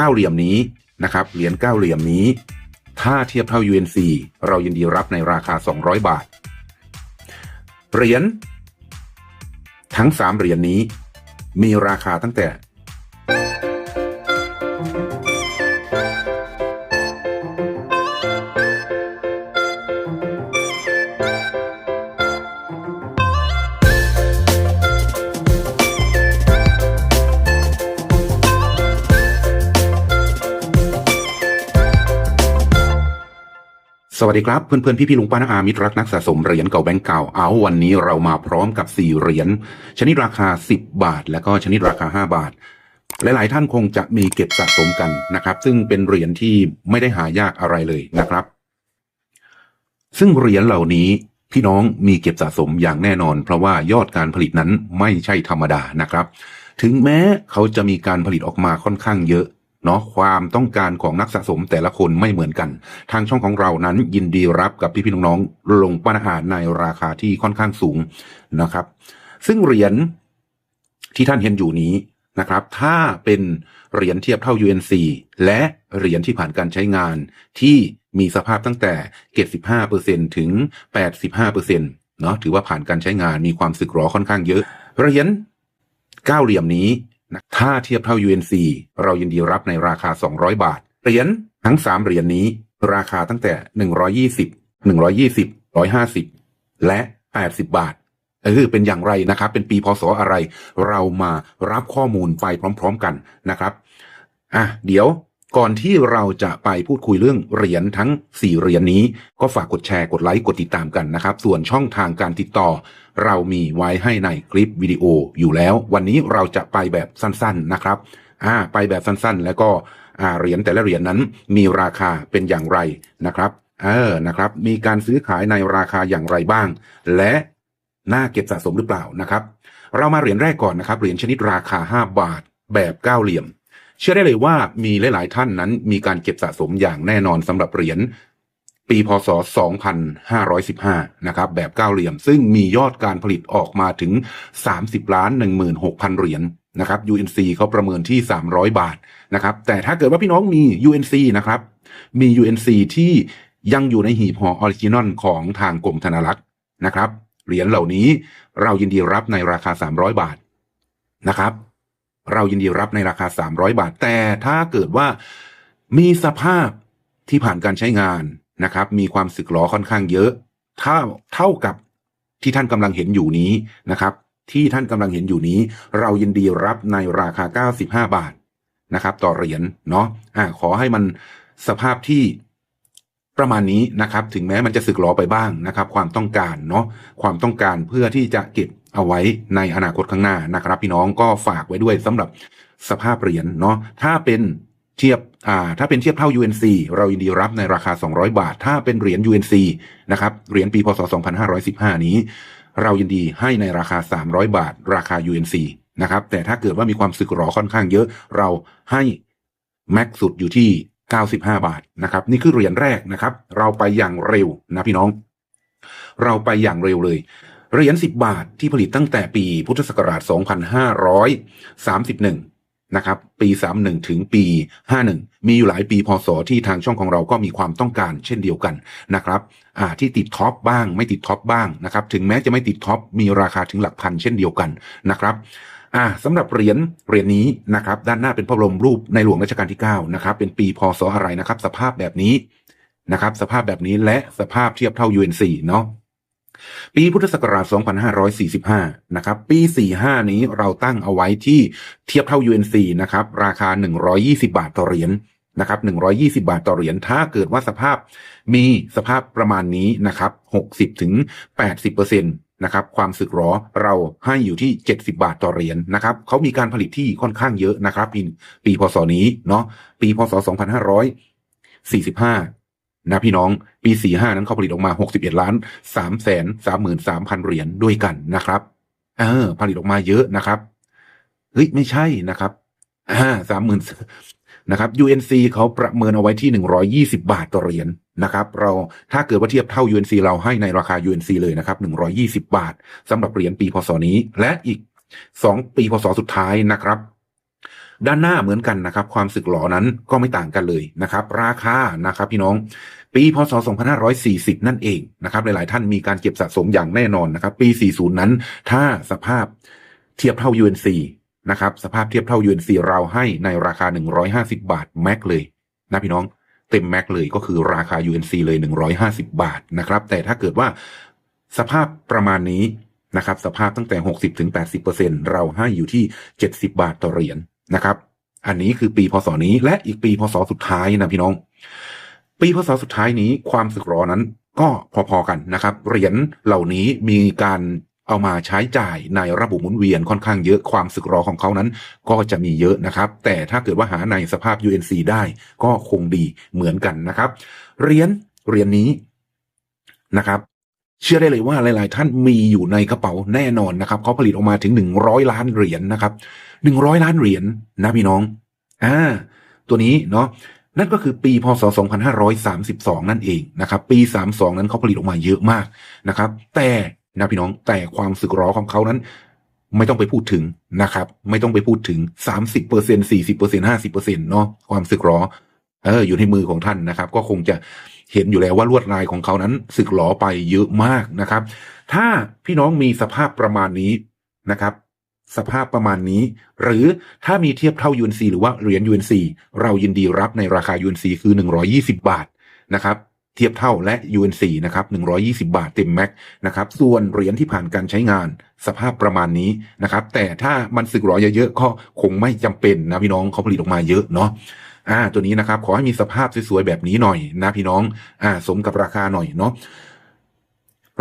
เก้าเหลี่ยมนี้นะครับเหรียญเก้าเหลี่ยมนี้ ถ้าเทียบเท่า UNC เรายินดีรับในราคา 200 บาท เหรียญทั้ง 3 เหรียญนี้มีราคาตั้งแต่ สวัสดีครับ เพื่อนๆพี่ๆลุงป้านาอามิตรรักนักสะสมเหรียญเก่าแบงก์เก่าเอาวันนี้เรามาพร้อมกับ 4 เหรียญชนิดราคา 10 บาท และก็ชนิดราคา 5 บาท หลาย ๆ ท่านคงจะมีเก็บสะสมกันนะครับ ซึ่งเป็นเหรียญที่ไม่ได้หายากอะไรเลยนะครับ ซึ่งเหรียญเหล่านี้พี่น้องมีเก็บสะสมอย่างแน่นอน เพราะว่ายอดการผลิตนั้นไม่ใช่ธรรมดานะครับ ถึงแม้เขาจะมีการผลิตออกมาค่อนข้างเยอะ เนาะความต้องการของนักสะสมแต่ละคนไม่เหมือนกัน ทางช่องของเรานั้นยินดีรับกับพี่ๆน้องๆลงป้านอาหารในราคาที่ค่อนข้างสูงนะครับ ซึ่งเหรียญที่ท่านเห็นอยู่นี้นะครับ ถ้าเป็นเหรียญเทียบเท่า UNC และเหรียญที่ผ่านการใช้งานที่มีสภาพตั้งแต่75%ถึง 85%เนาะถือว่าผ่านการใช้งานมีความสึกหรอค่อนข้างเยอะเหรียญเก้าเหลี่ยมนี้ นะถ้าเทียบเท่า UNC เรายินดีรับในราคา 200 บาท เหรียญทั้ง 3 เหรียญนี้ ราคาตั้งแต่ 120 120 150 และ 80 บาทเออเป็นอย่างไรนะครับ เป็นปีพศอะไร เรามารับข้อมูลไปพร้อม ๆกันนะครับ อะ เดี๋ยว ก่อนที่เราจะไปพูดคุยเรื่องเหรียญทั้ง 4 เหรียญนี้ ก็ฝากกดแชร์กดไลค์กดติดตามกันนะครับ ส่วนช่องทางการติดต่อ เรามีไว้ให้ในคลิปวิดีโออยู่แล้ว วันนี้เราจะไปแบบสั้นๆนะครับอ่าไปแบบสั้นๆ แล้วก็อ่าเหรียญแต่ละเหรียญนั้นมีราคาเป็นอย่างไรนะครับเออนะครับ มีการซื้อขายในราคาอย่างไรบ้าง และน่าเก็บสะสมหรือเปล่านะครับ เรามาเหรียญแรกก่อนนะครับเหรียญชนิดราคา 5 บาทแบบเก้าเหลี่ยม เชื่อได้เลยว่ามีหลาย ๆ ท่านนั้นมีการเก็บสะสมอย่างแน่นอนสำหรับเหรียญปีพศ 2515 นะครับแบบเก้าเหลี่ยม ซึ่งมียอดการผลิตออกมาถึง 30 ล้าน 16,000 เหรียญนะครับ UNC เขาประเมินที่ 300 บาทนะครับ แต่ถ้าเกิดว่าพี่น้องมี UNC นะครับ มี UNC ที่ยังอยู่ในหีบห่อออริจินอลของทางกรมธนารักษ์นะครับ เหรียญเหล่านี้เรายินดีรับในราคา 300 บาทนะครับ เรายินดีรับในราคา 300 บาท แต่ถ้าเกิดว่ามีสภาพที่ผ่านการใช้งานนะครับ มีความสึกหรอค่อนข้างเยอะเท่าเท่ากับที่ท่านกำลังเห็นอยู่นี้นะครับ ที่ท่านกำลังเห็นอยู่นี้ เรายินดีรับในราคา 95 บาทนะครับ ต่อเหรียญเนาะอ่าขอให้มันสภาพที่ประมาณนี้นะครับ ถึงแม้มันจะสึกหรอไปบ้างนะครับ ความต้องการเนาะความต้องการเพื่อที่จะเก็บ เอาไว้ในอนาคตข้างหน้านะครับพี่น้องก็ฝากไว้ด้วยสำหรับสภาพเหรียญเนาะถ้าเป็นเทียบอ่าถ้าเป็นเทียบเท่า UNC เรายินดีรับในราคา 200 บาท ถ้าเป็นเหรียญ UNC นะครับเหรียญปีพศ 2515 นี้ เรายินดีให้ในราคา 300 บาท ราคา UNC นะครับแต่ถ้าเกิดว่ามีความสึกหรอค่อนข้างเยอะ เราให้แม็กสุดอยู่ที่ 95 บาทนะครับนี่คือเหรียญแรกนะครับ เราไปอย่างเร็วนะพี่น้อง เราไปอย่างเร็วเลย เหรียญ10 บาทที่ผลิตตั้งแต่ปีพุทธศักราช 2531 นะครับ ปี 31 ถึงปี 51 มีอยู่หลายปีพศที่ทางช่องของเราก็มีความต้องการเช่นเดียวกันนะครับที่ติดท็อปบ้างไม่ติดท็อปบ้างนะครับ ถึงแม้จะไม่ติดท็อปมีราคาถึงหลักพันเช่นเดียวกันนะครับอ่าสำหรับเหรียญเหรียญนี้นะครับ ด้านหน้าเป็นพระบรมรูปในหลวงรัชกาลที่9นะครับ เป็นปีพศอะไรนะครับ สภาพแบบนี้นะครับ สภาพแบบนี้และสภาพเทียบเท่า UNC เนาะ ปีพุทธศักราช 2545 นะครับ ปี 45 นี้เราตั้งเอาไว้ที่เทียบเท่า UNC นะครับ ราคา 120 บาทต่อเหรียญนะครับ120 บาทต่อเหรียญ ถ้าเกิดว่าสภาพมีสภาพประมาณนี้นะครับ60ถึง80เปอร์เซ็นต์นะครับ ความสึกหรอเราให้อยู่ที่ 70 บาทต่อเหรียญนะครับเขามีการผลิตที่ค่อนข้างเยอะนะครับ ปีปีพศนี้เนาะ ปีพศ 2545 นะพี่น้องปี 45 นั้นเขาผลิตออกมา 61 ล้าน3แสน33,000 เหรียญด้วยกันนะครับเออผลิตออกมาเยอะนะครับเฮ้ยไม่ใช่นะครับอ่าสามหมื่นนะครับ UNC เขาประเมินเอาไว้ที่ 120 บาทต่อเหรียญนะครับ เราถ้าเกิดว่าเทียบเท่า UNC เราให้ในราคา UNC เลยนะครับ 120 บาทสำหรับเหรียญปีพศนี้ และอีก 2 ปีพศสุดท้ายนะครับ ด้านหน้าเหมือนกันนะครับ ความสึกหรอนั้นก็ไม่ต่างกันเลยนะครับ ราคานะครับพี่น้อง ปีพศ 2540 นั่นเองนะครับ หลาย ๆ ท่านมีการเก็บสะสมอย่างแน่นอนนะครับ ปี 40 นั้น ถ้าสภาพเทียบเท่า UNC นะครับ สภาพเทียบเท่า UNC เราให้ในราคา 150 บาทแม็กเลยนะพี่น้องเต็มแม็กเลยก็คือราคา UNC เลย 150 บาทนะครับ แต่ถ้าเกิดว่าสภาพประมาณนี้ นะครับสภาพตั้งแต่ 60ถึง80%เราให้อยู่ที่ 70 บาทต่อเหรียญนะครับ อันนี้คือปีพศนี้และอีกปีพศสุดท้ายนะพี่น้อง ปีพศสุดท้ายนี้ความสึกหรอนั้นก็พอๆกันนะครับ เหรียญเหล่านี้มีการเอามาใช้จ่ายในระบบหมุนเวียนค่อนข้างเยอะความสึกหรอของเขานั้น ก็จะมีเยอะนะครับ แต่ถ้าเกิดว่าหาในสภาพ UNC ได้ก็คงดีเหมือนกันนะครับเหรียญเหรียญนี้นะครับ เชื่อได้เลยว่าหลาย ๆ ท่านมีอยู่ในกระเป๋าแน่นอนนะครับเขาผลิตออกมาถึงหนึ่งร้อยล้านเหรียญนะครับหนึ่งร้อยล้านเหรียญนะพี่น้องอ่าตัวนี้เนาะนั่นก็คือปีพศ 2532 นั่นเองนะครับ ปี 32 นั้นเขาผลิตออกมาเยอะมากนะครับ แต่นะพี่น้องแต่ความสึกหรอของเขานั้น ไม่ต้องไปพูดถึงนะครับ ไม่ต้องไปพูดถึง 30เปอร์เซ็นสี่สิบเปอร์เซ็นห้าสิบเปอร์เซ็นเนาะความสึกหรอเอออยู่ในมือของท่านนะครับ ก็คงจะ เห็นอยู่แล้วว่าลวดลายของเขานั้นสึกหลอไปเยอะมากนะครับ ถ้าพี่น้องมีสภาพประมาณนี้นะครับ สภาพประมาณนี้ หรือถ้ามีเทียบเท่า UNC หรือว่าเหรียญ UNC เรายินดีรับในราคา UNC คือ 120 บาทนะครับเทียบเท่าและ UNC นะครับ 120 บาทเต็มแม็กนะครับ ส่วนเหรียญที่ผ่านการใช้งานสภาพประมาณนี้นะครับ แต่ถ้ามันสึกหรอเยอะๆก็คงไม่จำเป็นนะพี่น้องเขาผลิตออกมาเยอะเนาะ อ่าตัวนี้นะครับขอให้มีสภาพสวยๆแบบนี้หน่อยนะพี่น้องอ่าสมกับราคาหน่อยเนาะ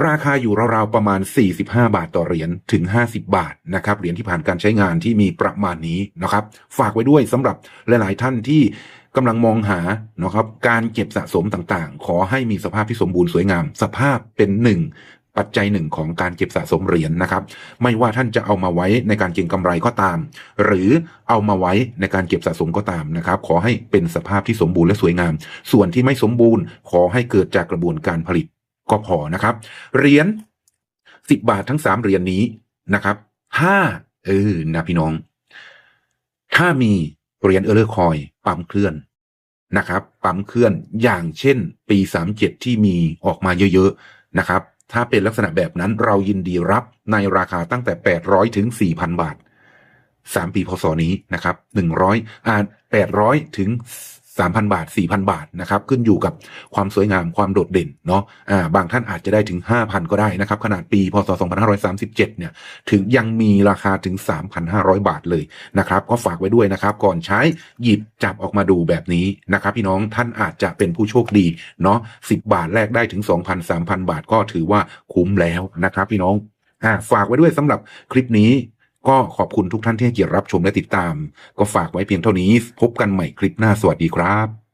ราคาอยู่ราวๆประมาณ 45 บาทต่อเหรียญถึง 50 บาทนะครับเหรียญที่ผ่านการใช้งานที่มีประมาณนี้นะครับ ฝากไว้ด้วยสำหรับหลายๆท่านที่กำลังมองหานะครับการเก็บสะสมต่างๆ ขอให้มีสภาพที่สมบูรณ์สวยงาม สภาพเป็นหนึ่ง ปัจจัยหนึ่งของการเก็บสะสมเหรียญนะครับ ไม่ว่าท่านจะเอามาไว้ในการเก็งกำไรก็ตาม หรือเอามาไว้ในการเก็บสะสมก็ตามนะครับ ขอให้เป็นสภาพที่สมบูรณ์และสวยงาม ส่วนที่ไม่สมบูรณ์ ขอให้เกิดจากกระบวนการผลิตก็พอนะครับเหรียญสิบบาททั้งสามเหรียญนี้นะครับถ้าเออนะพี่น้อง ถ้ามีเหรียญเออร์เลอร์คอยปั๊มเคลื่อนนะครับ ปั๊มเคลื่อนอย่างเช่น ปีสามเจ็ดที่มีออกมาเยอะ ๆ นะครับ ถ้าเป็นลักษณะแบบนั้นเรายินดีรับในราคาตั้งแต่ 800 ถึง 4,000 บาท 3 ปีพศนี้นะครับ 100อ่า800 ถึง 3,000 บาท 4,000 บาทนะครับขึ้นอยู่กับความสวยงามความโดดเด่นเนาะอ่าบางท่านอาจจะได้ถึง 5,000 ก็ได้นะครับขนาดปีพศ 2537 เนี่ยถึงยังมีราคาถึง 3,500 บาทเลยนะครับก็ฝากไว้ด้วยนะครับก่อนใช้หยิบจับออกมาดูแบบนี้นะครับพี่น้องท่านอาจจะเป็นผู้โชคดีเนาะ10 บาทแลกได้ถึง 2,000 3,000 บาทก็ถือว่าคุ้มแล้วนะครับพี่น้องอ่าฝากไว้ด้วยสำหรับคลิปนี้ ก็ขอบคุณทุกท่านที่ให้เกียรติรับชมและติดตาม ก็ฝากไว้เพียงเท่านี้ พบกันใหม่คลิปหน้าสวัสดีครับ